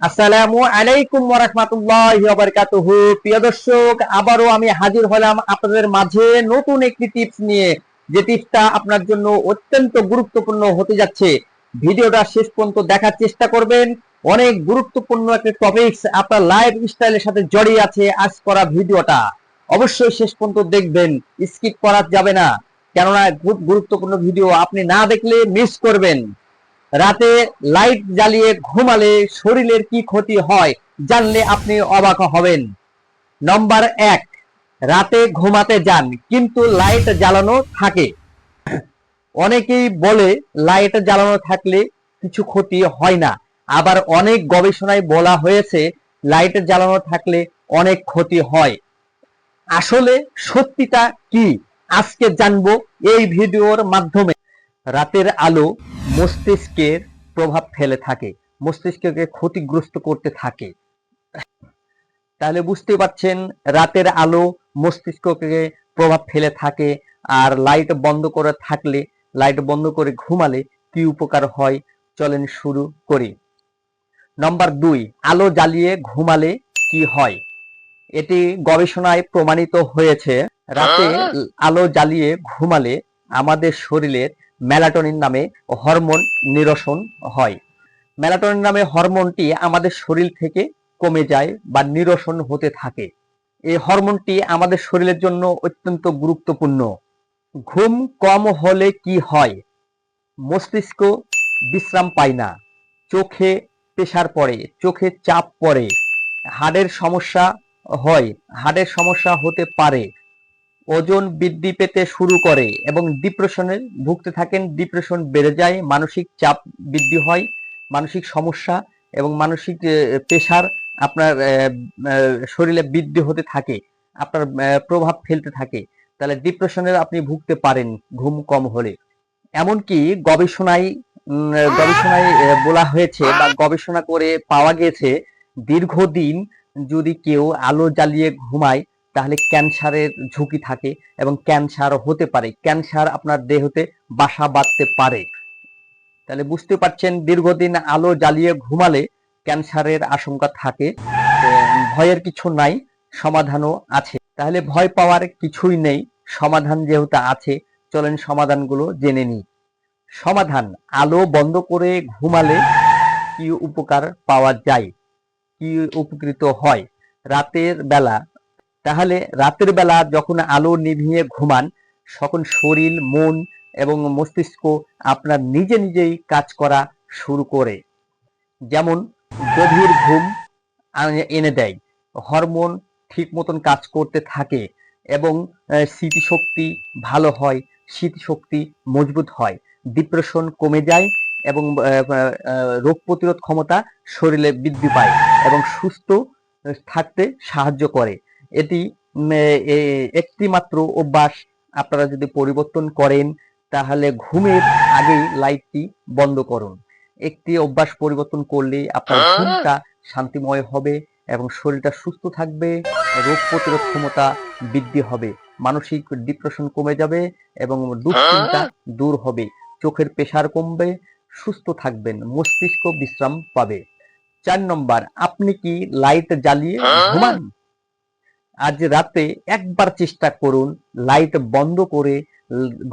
আসসালামু আলাইকুম ওয়া বারাকাতুহু। প্রিয় দর্শক, আবারও আমি হাজির হলাম আপনাদের মাঝে নতুন একটি টিপস নিয়ে। যে টিপসটা আপনার জন্য অত্যন্ত গুরুত্বপূর্ণ হতে যাচ্ছে। ভিডিওটা শেষ পর্যন্ত দেখার চেষ্টা করবেন। অনেক গুরুত্বপূর্ণ একটা টপিকস আপনার লাইফ স্টাইলের সাথে জড়িয়ে আছে আজ করা ভিডিওটা। অবশ্যই শেষ পর্যন্ত দেখবেন স্কিপ করা যাবে না। কেননা খুব গুরুত্বপূর্ণ ভিডিও আপনি না দেখলে মিস করবেন। রাতে লাইট জ্বালিয়ে ঘুমালে শরীরের কি ক্ষতি হয় জানলে আপনি অবাক হবেন। নম্বর এক, রাতে ঘুমাতে যান, কিন্তু লাইট জ্বালানো থাকে। অনেকেই বলে লাইট জ্বালানো থাকলে কিছু ক্ষতি হয় না। আবার অনেক গবেষণায় বলা হয়েছে লাইট জ্বালানো থাকলে অনেক ক্ষতি হয়। আসলে সত্যিটা কি? আজকে জানব এই ভিডিওর মাধ্যমে। রাতের আলো মস্তিষ্কের প্রভাব ফেলে থাকে মস্তিষ্ককে ক্ষতিগ্রস্ত করতে থাকে। তাহলে বুঝতে পারছেন রাতের আলো মস্তিষ্ককে প্রভাব ফেলে থাকে আর লাইট বন্ধ করে থাকলে লাইট বন্ধ করে ঘুমালে কি উপকার হয়? চলেন শুরু করি। নম্বর দুই আলো জ্বালিয়ে ঘুমালে কি হয়? এটি গবেষণায় প্রমাণিত হয়েছে রাতে আলো জ্বালিয়ে ঘুমালে আমাদের শরীরের মেলাটোনিন নামে হরমোন নিরসন হয়। মেলাটোনিন নামে হরমোনটি আমাদের শরীর থেকে কমে যায় বা নিরসন হতে থাকে। এই হরমোনটি আমাদের শরীরের জন্য অত্যন্ত গুরুত্বপূর্ণ। ঘুম কম হলে কি হয়? মস্তিষ্ক বিশ্রাম পায় না। চোখে প্রেসার পড়ে, চোখে চাপ পড়ে। হাড়ের সমস্যা হয়। হাড়ের সমস্যা হতে পারে। ওজন বৃদ্ধি পেতে শুরু করে এবং ডিপ্রেশনে ভুগতে থাকেন। ডিপ্রেশন বেড়ে যায়, মানসিক চাপ বৃদ্ধি হয়, মানসিক সমস্যা এবং মানসিক প্রেশার আপনার শরীরে বৃদ্ধি হতে থাকে, আপনার প্রভাব ফেলতে থাকে। তাহলে ডিপ্রেশনের আপনি ভুগতে পারেন ঘুম কম হলে। এমনকি গবেষণায় গবেষণায় বলা হয়েছে বা গবেষণা করে পাওয়া গেছে, দীর্ঘদিন যদি কেউ আলো জ্বালিয়ে ঘুমায় তাহলে ক্যান্সারের ঝুঁকি থাকে এবং ক্যান্সার হতে পারে। ক্যান্সার আপনার দেহতে বাসা বাঁধতে পারে। তাহলে বুঝতে পারছেন, দীর্ঘদিন আলো জ্বালিয়ে ঘুমালে ক্যান্সারের আশঙ্কা থাকে। ভয়ের কিছু নাই, সমাধানও আছে। তাহলে ভয় পাওয়ার কিছুই নেই, সমাধান যেহেতু আছে, চলেন সমাধানগুলো জেনে নিই। সমাধান, আলো বন্ধ করে ঘুমালে কি উপকার পাওয়া যায়? কি উপকৃত হয়? রাতের বেলা তাহলে রাতের বেলা যখন আলো নিভিয়ে ঘুমান, তখন শরীর, মন এবং মস্তিষ্ক আপনার নিজে নিজেই কাজ করা শুরু করে। যেমন গভীর ঘুম এনে দেয়, হরমোন ঠিক মতন কাজ করতে থাকে এবং স্মৃতিশক্তি ভালো হয়, স্মৃতিশক্তি মজবুত হয়, ডিপ্রেশন কমে যায় এবং রোগ প্রতিরোধ ক্ষমতা শরীরে বৃদ্ধি পায় এবং সুস্থ থাকতে সাহায্য করে। এটি একটি মাত্র অভ্যাস। আপনারা যদি পরিবর্তন করেন তাহলে ঘুমের আগেই লাইটটি বন্ধ করুন। একটি অভ্যাস পরিবর্তন করলেই আপনার ঘুমটা শান্তিময় হবে এবং শরীরটা সুস্থ থাকবে রোগ প্রতিরোধ ক্ষমতা বৃদ্ধি হবে মানসিক ডিপ্রেশন কমে যাবে এবং দুশ্চিন্তা দূর হবে চোখের প্রেসার কমবে সুস্থ থাকবেন মস্তিষ্ক বিশ্রাম পাবে। চার নম্বর আপনি কি লাইট জ্বালিয়ে ঘুমান? আজ রাতে একবার চেষ্টা করুন লাইট বন্ধ করে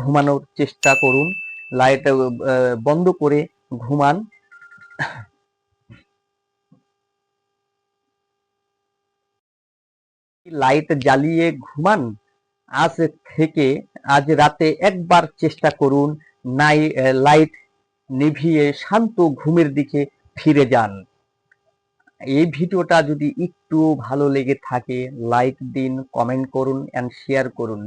ঘুমানোর চেষ্টা করুন। লাইট বন্ধ করে ঘুমান। লাইট জ্বালিয়ে ঘুমান। আজ থেকে, আজ রাতে একবার চেষ্টা করুন, নাই লাইট নিভিয়ে শান্ত ঘুমের দিকে ফিরে যান। এই ভিডিওটা যদি একটু ভালো লেগে থাকে লাইক দিন কমেন্ট করুন অ্যান্ড শেয়ার করুন।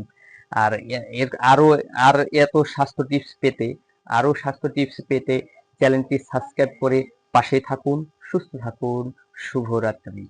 আর এর আরও আর এত স্বাস্থ্য টিপস পেতে আরও স্বাস্থ্য টিপস পেতে চ্যানেলটি সাবস্ক্রাইব করে পাশে থাকুন, সুস্থ থাকুন, শুভরাত্রি।